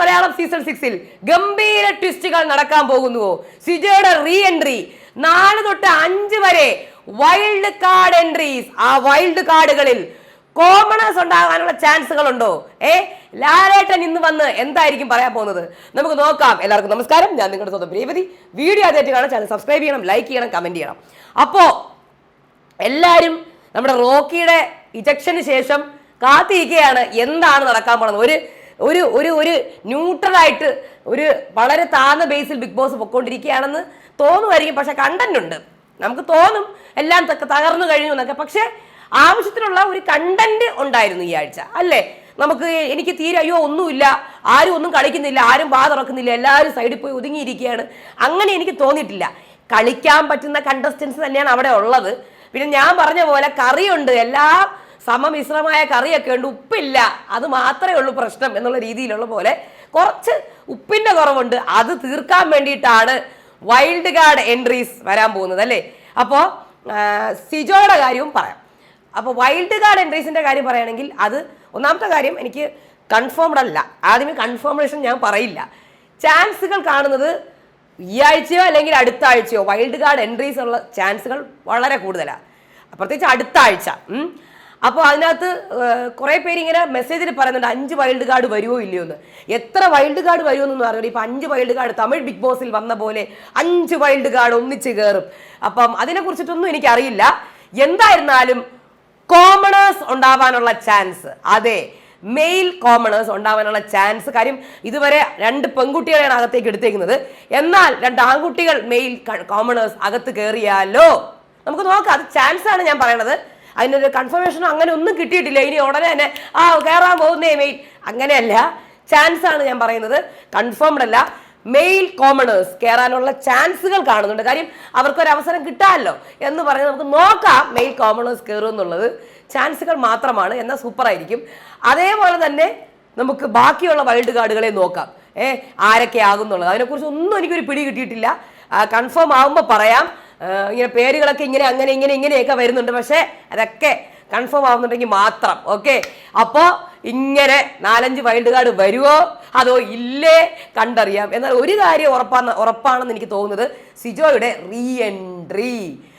Malayalam season സിക്സിൽ ഗംഭീര ട്വിസ്റ്റുകൾ നടക്കാൻ പോകുന്നുവോ? സിജയുടെ റീ എൻട്രി നാല് തൊട്ട് അഞ്ച് വരെ വൈൽഡ് കാർഡ് എൻട്രീസ് ആ വൈൽഡ് കാർഡുകളിൽ കോമണേഴ്സ് ഉണ്ടാകാനുള്ള ചാൻസുകൾ ഉണ്ടോ? ഏ ലാലേട്ടൻ ഇന്ന് വന്ന് എന്തായിരിക്കും പറയാൻ പോകുന്നത്? നമുക്ക് നോക്കാം. എല്ലാവർക്കും നമസ്കാരം. ഞാൻ നിങ്ങളുടെ സ്വന്തം പ്രിയപതി വീഡിയോ ആദ്യമായിട്ട് കാണാൻ ചാനൽ സബ്സ്ക്രൈബ് ചെയ്യണം ലൈക്ക് ചെയ്യണം കമന്റ് ചെയ്യണം. അപ്പോ എല്ലാരും നമ്മുടെ റോക്കിയുടെ ഇജക്ഷന് ശേഷം കാത്തിരിക്കുകയാണ്. എന്താണ് നടക്കാൻ പോകുന്നത്? ഒരു ഒരു ഒരു ഒരു ന്യൂട്രലായിട്ട് ഒരു വളരെ താഴ്ന്ന ബേസിൽ ബിഗ് ബോസ് പൊക്കോണ്ടിരിക്കുകയാണെന്ന് തോന്നുമായിരിക്കും. പക്ഷെ കണ്ടന്റ് ഉണ്ട്. നമുക്ക് തോന്നും എല്ലാം തകർന്നു കഴിഞ്ഞു എന്നൊക്കെ. പക്ഷെ ആവശ്യത്തിനുള്ള ഒരു കണ്ടന്റ് ഉണ്ടായിരുന്നു ഈ ആഴ്ച. അല്ലേ? നമുക്ക് എനിക്ക് തീരെ അയ്യോ ഒന്നുമില്ല. ആരും ഒന്നും കളിക്കുന്നില്ല. ആരും വാ തുറക്കുന്നില്ല. എല്ലാവരും സൈഡിൽ പോയി ഒതുങ്ങിയിരിക്കുകയാണ്. അങ്ങനെ എനിക്ക് തോന്നിയിട്ടില്ല. കളിക്കാൻ പറ്റുന്ന കണ്ടസ്റ്റൻസ് തന്നെയാണ് അവിടെ ഉള്ളത്. പിന്നെ ഞാൻ പറഞ്ഞ പോലെ കറിയുണ്ട്. എല്ലാം സമമിശ്രമായ കറിയൊക്കെ ഉണ്ട് ഉപ്പില്ല. അത് മാത്രമേ ഉള്ളൂ പ്രശ്നം എന്നുള്ള രീതിയിലുള്ള പോലെ കുറച്ച് ഉപ്പിന്റെ കുറവുണ്ട്. അത് തീർക്കാൻ വേണ്ടിയിട്ടാണ് വൈൽഡ് കാർഡ് എൻട്രീസ് വരാൻ പോകുന്നത് അല്ലേ? അപ്പോൾ സിജോയുടെ കാര്യവും പറയാം. അപ്പോൾ വൈൽഡ് കാർഡ് എൻട്രീസിന്റെ കാര്യം പറയുകയാണെങ്കിൽ അത് ഒന്നാമത്തെ കാര്യം എനിക്ക് കൺഫേംഡ് അല്ല. ആദ്യമേ കൺഫേമേഷൻ ഞാൻ പറയില്ല. ചാൻസുകൾ കാണുന്നത് ഈ ആഴ്ചയോ അല്ലെങ്കിൽ അടുത്ത ആഴ്ചയോ വൈൽഡ് കാർഡ് എൻട്രീസ് ഉള്ള ചാൻസുകൾ വളരെ കൂടുതലാണ് പ്രത്യേകിച്ച് അടുത്ത ആഴ്ച. അപ്പോൾ അതിനകത്ത് കുറേ പേര് ഇങ്ങനെ മെസ്സേജിൽ പറയുന്നുണ്ട് അഞ്ച് വൈൽഡ് കാർഡ് വരുമോ ഇല്ലയോ എന്ന്. എത്ര വൈൽഡ് കാർഡ് വരുമെന്നൊന്നും അറിയില്ല ഇപ്പം അഞ്ച് വൈൽഡ് കാർഡ് തമിഴ് ബിഗ് ബോസിൽ വന്ന പോലെ അഞ്ച് വൈൽഡ് കാർഡ് ഒന്നിച്ച് കയറും അപ്പം അതിനെക്കുറിച്ചിട്ടൊന്നും എനിക്കറിയില്ല. എന്തായിരുന്നാലും കോമണേഴ്സ് ഉണ്ടാവാനുള്ള ചാൻസ് അതെ മെയിൽ കോമണേഴ്സ് ഉണ്ടാവാനുള്ള ചാൻസ് കാര്യം ഇതുവരെ രണ്ട് പെൺകുട്ടികളെയാണ് അകത്തേക്ക് എടുത്തേക്കുന്നത്. എന്നാൽ രണ്ട് ആൺകുട്ടികൾ മെയിൽ കോമണേഴ്സ് അകത്ത് കയറിയാലോ നമുക്ക് നോക്കാം. അത് ആണ് ഞാൻ പറയണത്. അതിനൊരു കൺഫർമേഷൻ അങ്ങനെ ഒന്നും കിട്ടിയിട്ടില്ല. ഇനി ഉടനെ തന്നെ ആ കയറാൻ പോകുന്നേ മെയിൽ അങ്ങനെയല്ല. ചാൻസ് ആണ് ഞാൻ പറയുന്നത്. കൺഫേംഡ് അല്ല. മെയിൽ കോമണേഴ്സ് കയറാനുള്ള ചാൻസുകൾ കാണുന്നുണ്ട്. കാര്യം അവർക്കൊരു അവസരം കിട്ടാമല്ലോ എന്ന് പറഞ്ഞ് നമുക്ക് നോക്കാം മെയിൽ കോമണേഴ്സ് കയറും എന്നുള്ളത്. ചാൻസുകൾ മാത്രമാണ്. എന്നാൽ സൂപ്പർ ആയിരിക്കും. അതേപോലെ തന്നെ നമുക്ക് ബാക്കിയുള്ള വൈൽഡ് കാർഡുകളെ നോക്കാം. ഏ ആരൊക്കെ ആകുന്നുള്ളത് അതിനെക്കുറിച്ച് ഒന്നും എനിക്കൊരു പിടി കിട്ടിയിട്ടില്ല. കൺഫേം ആകുമ്പോൾ പറയാം. ഇങ്ങനെ പേരുകളൊക്കെ ഇങ്ങനെ അങ്ങനെ ഇങ്ങനെ ഇങ്ങനെയൊക്കെ വരുന്നുണ്ട്. പക്ഷേ അതൊക്കെ കൺഫേം ആവുന്നുണ്ടെങ്കിൽ മാത്രം. ഓക്കെ അപ്പോൾ ഇങ്ങനെ നാലഞ്ച് വൈൽഡ് കാർഡ് വരുമോ അതോ ഇല്ലേ? കണ്ടറിയാം. എന്നാൽ ഒരു കാര്യം ഉറപ്പാണ് ഉറപ്പാണെന്ന് എനിക്ക് തോന്നുന്നത് സിജോയുടെ റീ എൻട്രി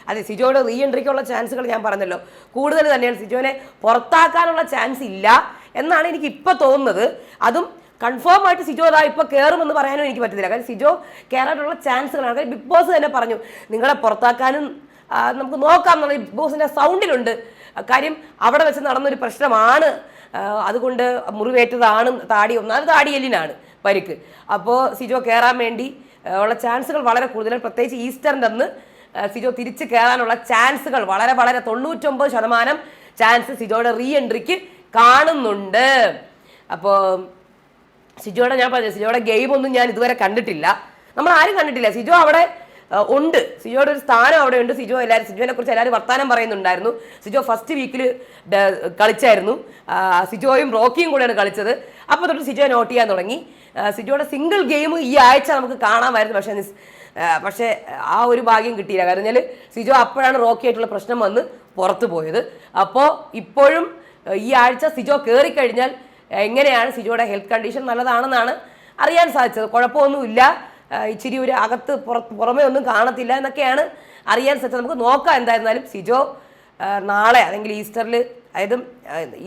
അതെ സിജോയുടെ റീ എൻട്രിക്കുള്ള ചാൻസുകൾ ഞാൻ പറഞ്ഞല്ലോ. കൂടുതൽ തന്നെയാണ് സിജോനെ പുറത്താക്കാനുള്ള ചാൻസ് ഇല്ല എന്നാണ് എനിക്ക് ഇപ്പോൾ തോന്നുന്നത്. അതും കൺഫേം ആയിട്ട് സിജോ അതാ ഇപ്പൊ കയറുമെന്ന് പറയാനും എനിക്ക് പറ്റുന്നില്ല കാരണം സിജോ കയറാനുള്ള ചാൻസുകളാണ്. കാരണം ബിഗ് ബോസ് തന്നെ പറഞ്ഞു നിങ്ങളെ പുറത്താക്കാനും നമുക്ക് നോക്കാം എന്നുള്ള ബിഗ് ബോസിന്റെ സൗണ്ടിലുണ്ട്. കാര്യം അവിടെ വെച്ച് നടന്നൊരു പ്രശ്നമാണ്. അതുകൊണ്ട് മുറിവേറ്റതാണ് താടി ഒന്നാമത് താടിയെല്ലിനാണ് പരിക്ക്. അപ്പോൾ സിജോ കയറാൻ വേണ്ടി ഉള്ള ചാൻസുകൾ വളരെ കൂടുതലാണ്. പ്രത്യേകിച്ച് ഈസ്റ്ററിന്റെ അന്ന് സിജോ തിരിച്ച് കയറാനുള്ള ചാൻസുകൾ വളരെ വളരെ തൊണ്ണൂറ്റൊമ്പത് ശതമാനം ചാൻസ് സിജോയുടെ റീ എൻട്രിക്ക് കാണുന്നുണ്ട്. അപ്പോൾ സിജോയുടെ ഞാൻ പറഞ്ഞു സിജോയുടെ ഗെയിം ഒന്നും ഞാൻ ഇതുവരെ കണ്ടിട്ടില്ല. നമ്മൾ ആരും കണ്ടിട്ടില്ല. സിജോ അവിടെ ഉണ്ട്. സിജോയുടെ ഒരു സ്ഥാനം അവിടെ ഉണ്ട്. സിജോ എല്ലാവരും സിജോനെ കുറിച്ച് എല്ലാവരും വർത്തമാനം പറയുന്നുണ്ടായിരുന്നു. സിജോ ഫസ്റ്റ് വീക്കിൽ കളിച്ചായിരുന്നു. സിജോയും റോക്കിയും കൂടെയാണ് കളിച്ചത്. അപ്പോൾ തൊട്ട് സിജോ നോട്ട് ചെയ്യാൻ തുടങ്ങി. സിജോയുടെ സിംഗിൾ ഗെയിം ഈ ആഴ്ച നമുക്ക് കാണാമായിരുന്നു. പക്ഷേ പക്ഷേ ആ ഒരു ഭാഗ്യം കിട്ടിയില്ല. കാരണം വെച്ചാൽ സിജോ അപ്പോഴാണ് റോക്കി ആയിട്ടുള്ള പ്രശ്നം വന്ന് പുറത്തു പോയത്. അപ്പോൾ ഇപ്പോഴും ഈ ആഴ്ച സിജോ കയറിക്കഴിഞ്ഞാൽ എങ്ങനെയാണ് സിജോയുടെ ഹെൽത്ത് കണ്ടീഷൻ നല്ലതാണെന്നാണ് അറിയാൻ സാധിച്ചത്. കുഴപ്പമൊന്നുമില്ല. ഇച്ചിരി ഒരു അകത്ത് പുറത്ത് പുറമേ ഒന്നും കാണത്തില്ല എന്നൊക്കെയാണ് അറിയാൻ സാധിച്ചത്. നമുക്ക് നോക്കാം എന്തായിരുന്നാലും സിജോ നാളെ അല്ലെങ്കിൽ ഈസ്റ്ററിൽ അതായത്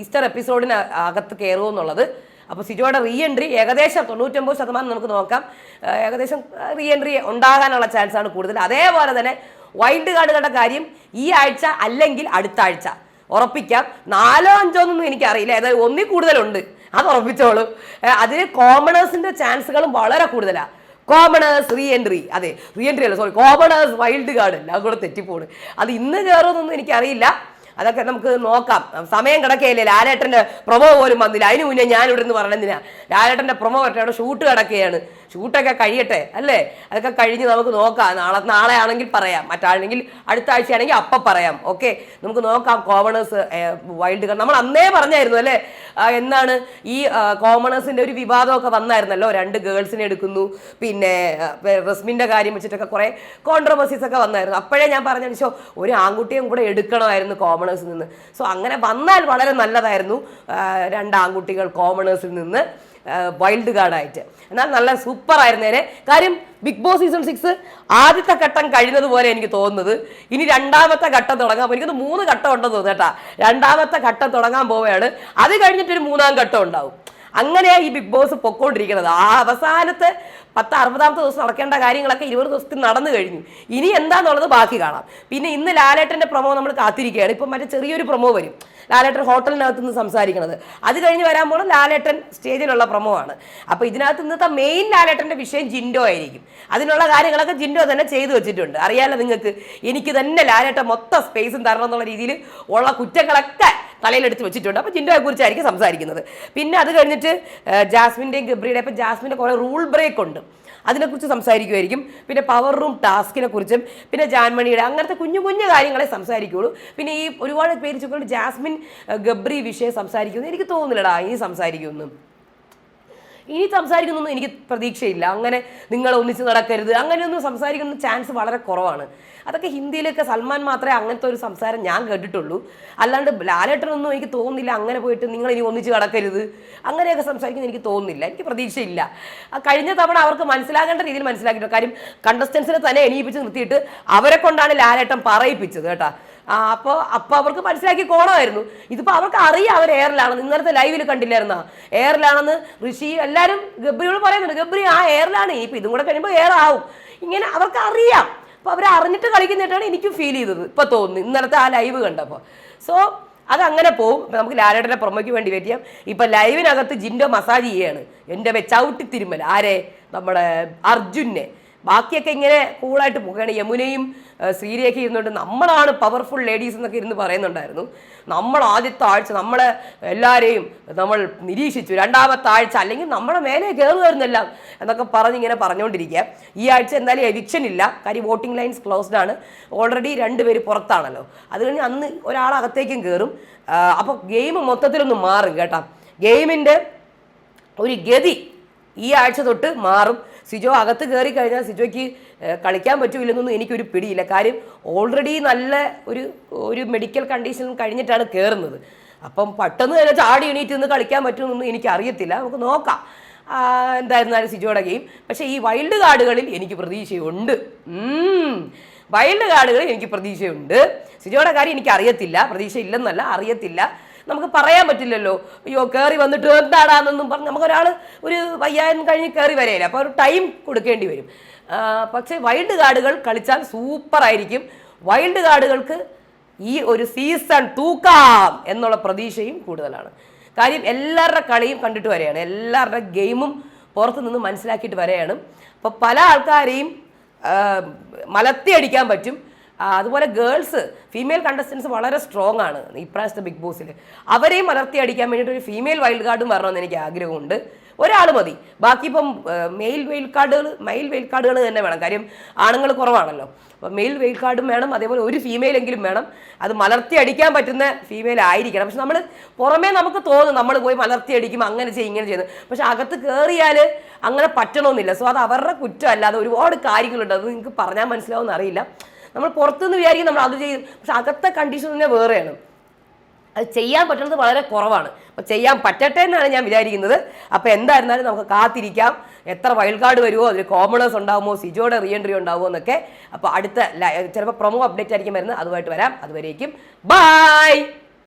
ഈസ്റ്റർ എപ്പിസോഡിന് അകത്ത് കയറുമോ എന്നുള്ളത്. അപ്പോൾ സിജോയുടെ റീ എൻട്രി ഏകദേശം തൊണ്ണൂറ്റൊമ്പത് ശതമാനം നമുക്ക് നോക്കാം. ഏകദേശം റീ എൻട്രി ഉണ്ടാകാനുള്ള ചാൻസാണ് കൂടുതൽ. അതേപോലെ തന്നെ വൈൽഡ് കാർഡുകളുടെ കാര്യം ഈ ആഴ്ച അല്ലെങ്കിൽ അടുത്ത ആഴ്ച. ഉറപ്പിക്കാം. നാലോ അഞ്ചോ എന്നൊന്നും എനിക്കറിയില്ല. ഏതായാലും ഒന്നിൽ കൂടുതലുണ്ട്. അത് ഉറപ്പിച്ചോളൂ. അതിന് കോമണേഴ്സിന്റെ ചാൻസുകളും വളരെ കൂടുതലാണ് കോമണേഴ്സ് റീ എൻട്രി അതെ റീ എൻട്രി അല്ല സോറി കോമണേഴ്സ് വൈൽഡ് കാർഡ് എല്ലാം കൂടെ തെറ്റിപ്പോണ്. അത് ഇന്ന് കയറുമെന്നൊന്നും എനിക്കറിയില്ല. അതൊക്കെ നമുക്ക് നോക്കാം. സമയം കിടക്കുകയല്ലേ ലാലേട്ടന്റെ പ്രൊമോ പോലും വന്നില്ല. അതിന് മുന്നേ ഞാൻ ഇവിടെ നിന്ന് പറഞ്ഞതിനാ. ലാലേട്ടന്റെ പ്രൊമോ അവിടെ ഷൂട്ട് കിടക്കുകയാണ്. ഷൂട്ടൊക്കെ കഴിയട്ടെ അല്ലേ? അതൊക്കെ കഴിഞ്ഞ് നമുക്ക് നോക്കാം. നാളെ നാളെ ആണെങ്കിൽ പറയാം. മറ്റാണെങ്കിൽ അടുത്ത ആഴ്ചയാണെങ്കിൽ അപ്പം പറയാം. ഓക്കെ? നമുക്ക് നോക്കാം കോമണേഴ്സ് വൈൽഡ് കാർഡ് നമ്മൾ അന്നേ പറഞ്ഞായിരുന്നു അല്ലേ? എന്നാണ് ഈ കോമണേഴ്സിന്റെ ഒരു വിവാദമൊക്കെ വന്നായിരുന്നല്ലോ. രണ്ട് ഗേൾസിനെ എടുക്കുന്നു. പിന്നെ റസ്മിന്റെ കാര്യം വെച്ചിട്ടൊക്കെ കുറെ കോൺട്രവേഴ്സീസ് ഒക്കെ വന്നായിരുന്നു. അപ്പോഴേ ഞാൻ പറഞ്ഞു ഒരു ആൺകുട്ടിയും കൂടെ എടുക്കണമായിരുന്നു കോമണേഴ്സിൽ നിന്ന്. സോ അങ്ങനെ വന്നാൽ വളരെ നല്ലതായിരുന്നു രണ്ട് ആൺകുട്ടികൾ കോമണേഴ്സിൽ നിന്ന് വൈൽഡ് കാർഡായിട്ട് എന്നാൽ നല്ല സൂപ്പർ ആയിരുന്നേനെ കാര്യം ബിഗ് ബോസ് സീസൺ സിക്സ് ആദ്യത്തെ ഘട്ടം കഴിഞ്ഞതുപോലെ എനിക്ക് തോന്നുന്നത്. ഇനി രണ്ടാമത്തെ ഘട്ടം തുടങ്ങാൻ പോകും എനിക്കത് മൂന്ന് ഘട്ടം ഉണ്ടെന്ന് തോന്നുന്നു കേട്ടാ. രണ്ടാമത്തെ ഘട്ടം തുടങ്ങാൻ പോവുകയാണ്. അത് കഴിഞ്ഞിട്ടൊരു മൂന്നാം ഘട്ടം ഉണ്ടാവും. അങ്ങനെയാ ഈ ബിഗ് ബോസ് പൊക്കോണ്ടിരിക്കുന്നത്. ആ അവസാനത്തെ പത്ത് അറുപതാമത്തെ ദിവസം നടക്കേണ്ട കാര്യങ്ങളൊക്കെ ഇരുപത് ദിവസത്തിൽ നടന്നു കഴിഞ്ഞു. ഇനി എന്താന്നുള്ളത് ബാക്കി കാണാം. പിന്നെ ഇന്ന് ലാലേട്ടന്റെ പ്രൊമോ നമ്മൾ കാത്തിരിക്കുകയാണ്. ഇപ്പം മറ്റേ ചെറിയൊരു പ്രൊമോ വരും. ലാലേട്ടൻ ഹോട്ടലിനകത്ത് നിന്ന് സംസാരിക്കുന്നത്. അത് കഴിഞ്ഞ് വരാൻ പോണ ലാലേട്ടൻ സ്റ്റേജിലുള്ള പ്രൊമോ ആണ്. അപ്പോൾ ഇതിനകത്ത് ഇന്നത്തെ മെയിൻ ലാലേട്ടന്റെ വിഷയം ജിൻഡോ ആയിരിക്കും. അതിനുള്ള കാര്യങ്ങളൊക്കെ ജിൻഡോ തന്നെ ചെയ്തു വെച്ചിട്ടുണ്ട്. അറിയാലോ നിങ്ങൾക്ക്? എനിക്ക് തന്നെ ലാലേട്ടൻ മൊത്തം സ്പേസും തരണം എന്നുള്ള രീതിയിൽ ഉള്ള കുറ്റങ്ങളൊക്കെ തലയിലെടുത്ത് വെച്ചിട്ടുണ്ട്. അപ്പോൾ ജിൻഡോയെ കുറിച്ചായിരിക്കും സംസാരിക്കുന്നത്. പിന്നെ അത് കഴിഞ്ഞിട്ട് ജാസ്മിന്റെയും ഗബ്രിയുടെ ഇപ്പം ജാസ്മിന്റെ കുറേ റൂൾ ബ്രേക്ക് ഉണ്ട്. അതിനെക്കുറിച്ച് സംസാരിക്കുമായിരിക്കും. പിന്നെ പവർ റൂം ടാസ്കിനെ കുറിച്ചും പിന്നെ ജാൻമണിയുടെ അങ്ങനത്തെ കുഞ്ഞു കുഞ്ഞു കാര്യങ്ങളെ സംസാരിക്കുകയുള്ളൂ പിന്നെ ഈ ഒരുപാട് പേര് ചോദിക്കൊണ്ട് ജാസ്മിൻ ഗബ്രി വിഷയം സംസാരിക്കുമെന്ന് എനിക്ക് തോന്നുന്നില്ലടാ ഇനി സംസാരിക്കുമെന്നും. ഇനി സംസാരിക്കുന്നൊന്നും എനിക്ക് പ്രതീക്ഷയില്ല. അങ്ങനെ നിങ്ങൾ ഒന്നിച്ച് നടക്കരുത്. അങ്ങനെയൊന്നും സംസാരിക്കുന്ന ചാൻസ് വളരെ കുറവാണ്. അതൊക്കെ ഹിന്ദിയിലൊക്കെ സൽമാൻ മാത്രമേ അങ്ങനത്തെ ഒരു സംസാരം ഞാൻ കേട്ടിട്ടുള്ളൂ. അല്ലാണ്ട് ലാലേട്ടനൊന്നും എനിക്ക് തോന്നുന്നില്ല അങ്ങനെ പോയിട്ട് നിങ്ങൾ ഇനി ഒന്നിച്ച് നടക്കരുത്. അങ്ങനെയൊക്കെ സംസാരിക്കുന്ന എനിക്ക് തോന്നുന്നില്ല. എനിക്ക് പ്രതീക്ഷയില്ല. കഴിഞ്ഞ തവണ അവർക്ക് മനസ്സിലാകേണ്ട രീതിയിൽ മനസ്സിലാക്കിയിട്ടുണ്ട്. കാര്യം കണ്ടസ്റ്റൻസിനെ തന്നെ എണീപ്പിച്ച് നിർത്തിയിട്ട് അവരെ കൊണ്ടാണ് ലാലേട്ടൻ പറയിപ്പിച്ചത് കേട്ടാ. അപ്പോൾ അപ്പോൾ അവർക്ക് മനസ്സിലാക്കി കോണമായിരുന്നു ഇതിപ്പോൾ അവർക്ക് അറിയാം അവർ എയറിലാണെന്ന്. ഇന്നലത്തെ ലൈവിൽ കണ്ടില്ലായിരുന്ന? എയറിലാണെന്ന് ഋഷി എല്ലാവരും ഗബ്രിയോട് പറയുന്നുണ്ട്. ഗബ്രി ആ എയറിലാണ്. ഇനിയിപ്പോൾ ഇതും കൂടെ കഴിയുമ്പോൾ എയർ ആവും. ഇങ്ങനെ അവർക്ക് അറിയാം. അപ്പോൾ അവർ അറിഞ്ഞിട്ട് കളിക്കുന്നിട്ടാണ് എനിക്കും ഫീൽ ചെയ്തത്. ഇപ്പോൾ തോന്നുന്നു. ഇന്നലത്തെ ആ ലൈവ് കണ്ടപ്പോൾ സോ അത് അങ്ങനെ പോവും. നമുക്ക് ലാലേട്ടന്റെ പുറമേക്ക് വേണ്ടി വെയിറ്റ് ചെയ്യാം ഇപ്പം ലൈവിനകത്ത് ജിൻഡോ മസാജ് ചെയ്യാണ്. എന്റെ ചവിട്ടി തിരുമ്മൽ ആരെ? നമ്മുടെ അർജുനെ. ബാക്കിയൊക്കെ ഇങ്ങനെ കൂളായിട്ട് പോവുകയാണ്. യമുനയും സീരിയൊക്കെ ഇരുന്നുകൊണ്ട് നമ്മളാണ് പവർഫുൾ ലേഡീസ് എന്നൊക്കെ ഇരുന്ന് പറയുന്നുണ്ടായിരുന്നു. നമ്മൾ ആദ്യത്തെ ആഴ്ച നമ്മളെ എല്ലാവരെയും നമ്മൾ നിരീക്ഷിച്ചു. രണ്ടാമത്തെ ആഴ്ച അല്ലെങ്കിൽ നമ്മളെ മേലെ കയറുമായിരുന്നെല്ലാം എന്നൊക്കെ പറഞ്ഞ് ഇങ്ങനെ പറഞ്ഞുകൊണ്ടിരിക്കുക. ഈ ആഴ്ച എന്തായാലും എവിക്ഷൻ ഇല്ല. കാര്യം വോട്ടിംഗ് ലൈൻസ് ക്ലോസ്ഡ് ആണ്. ഓൾറെഡി രണ്ട് രണ്ടുപേര് പുറത്താണല്ലോ. അത് കഴിഞ്ഞ് അന്ന് ഒരാളകത്തേക്കും കയറും. അപ്പോൾ ഗെയിം മൊത്തത്തിലൊന്ന് മാറും കേട്ടോ. ഗെയിമിന്റെ ഒരു ഗതി ഈ ആഴ്ച തൊട്ട് മാറും. സിജോ അകത്ത് കയറി കഴിഞ്ഞാൽ സിജോയ്ക്ക് കളിക്കാൻ പറ്റൂലെന്നൊന്നും എനിക്കൊരു പിടിയില്ല. കാര്യം ഓൾറെഡി നല്ല ഒരു ഒരു മെഡിക്കൽ കണ്ടീഷൻ കഴിഞ്ഞിട്ടാണ് കയറുന്നത് അപ്പം പെട്ടെന്ന് തന്നെ ചാടി എണീറ്റ് നിന്ന് കളിക്കാൻ പറ്റുമെന്നൊന്നും എനിക്ക് അറിയത്തില്ല നമുക്ക് നോക്കാം. എന്തായിരുന്നാലും സിജോയുടെ ഗെയിം പക്ഷേ ഈ വൈൽഡ് കാർഡുകളിൽ എനിക്ക് പ്രതീക്ഷയുണ്ട്. വൈൽഡ് കാർഡുകളിൽ എനിക്ക് പ്രതീക്ഷയുണ്ട്. സിജോയുടെ കാര്യം എനിക്ക് അറിയത്തില്ല പ്രതീക്ഷ ഇല്ലെന്നല്ല അറിയത്തില്ല. നമുക്ക് പറയാൻ പറ്റില്ലല്ലോ. അയ്യോ കയറി വന്നിട്ട് എന്താടാന്നൊന്നും പറഞ്ഞ് നമുക്കൊരാൾ ഒരു വയ്യായിരം കഴിഞ്ഞ് കയറി വരയില്ല അപ്പോൾ ഒരു ടൈം കൊടുക്കേണ്ടി വരും. പക്ഷേ വൈൽഡ് കാർഡുകൾ കളിച്ചാൽ സൂപ്പറായിരിക്കും വൈൽഡ് കാർഡുകൾക്ക് ഈ ഒരു സീസൺ തൂക്കാം എന്നുള്ള പ്രതീക്ഷയും കൂടുതലാണ്. കാര്യം എല്ലാവരുടെ കളിയും കണ്ടിട്ട് വരെയാണ്. എല്ലാവരുടെ ഗെയിമും പുറത്ത് നിന്ന് മനസ്സിലാക്കിയിട്ട് വരെയാണ്. അപ്പോൾ പല ആൾക്കാരെയും മലത്തി അടിക്കാൻ പറ്റും. അതുപോലെ ഗേൾസ് ഫീമെയിൽ കണ്ടസ്റ്റൻസ് വളരെ സ്ട്രോങ് ആണ് ഇപ്രാവശ്യത്തെ ബിഗ് ബോസിൽ അവരെയും മലർത്തി അടിക്കാൻ വേണ്ടിയിട്ട് ഒരു ഫീമെയിൽ വൈൽഡ് കാർഡും വരണമെന്ന് എനിക്ക് ആഗ്രഹമുണ്ട്. ഒരാൾ മതി. ബാക്കി ഇപ്പം മെയിൽ വെയിൽ കാർഡുകൾ മെയിൽ വെയിൽ കാർഡുകൾ തന്നെ വേണം. കാര്യം ആണുങ്ങൾ കുറവാണല്ലോ. അപ്പം മെയിൽ വെയിൽ കാർഡും വേണം. അതേപോലെ ഒരു ഫീമെയിലെങ്കിലും വേണം. അത് മലർത്തി അടിക്കാൻ പറ്റുന്ന ഫീമെയിൽ ആയിരിക്കണം. പക്ഷെ നമ്മൾ പുറമേ നമുക്ക് തോന്നും നമ്മൾ പോയി മലർത്തി അടിക്കും അങ്ങനെ ചെയ്യും ഇങ്ങനെ ചെയ്യുന്നു പക്ഷെ അകത്ത് കയറിയാൽ അങ്ങനെ പറ്റണമെന്നില്ല സോ അത് അവരുടെ കുറ്റം അത് ഒരുപാട് കാര്യങ്ങളുണ്ട്. അത് നിങ്ങൾക്ക് പറഞ്ഞാൽ മനസ്സിലാവുമെന്ന് അറിയില്ല. നമ്മൾ പുറത്തുനിന്ന് വിചാരിക്കും നമ്മൾ അത് ചെയ്യും. പക്ഷെ അകത്തെ കണ്ടീഷൻ തന്നെ വേറെയാണ്. അത് ചെയ്യാൻ പറ്റുന്നത് വളരെ കുറവാണ്. അപ്പോൾ ചെയ്യാൻ പറ്റട്ടെ എന്നാണ് ഞാൻ വിചാരിക്കുന്നത്. അപ്പോൾ എന്തായിരുന്നാലും നമുക്ക് കാത്തിരിക്കാം. എത്ര വൈൽഡ് കാർഡ് വരുമോ അതിൽ കോമണേഴ്സ് ഉണ്ടാകുമോ സിജോയുടെ റീ എൻട്രി ഉണ്ടാവുമോ എന്നൊക്കെ. അപ്പോൾ അടുത്ത ചിലപ്പോൾ പ്രൊമോ അപ്ഡേറ്റ് ആയിരിക്കും വരുന്നത്. അതുമായിട്ട് വരാം. അതുവരേക്കും. ബായ്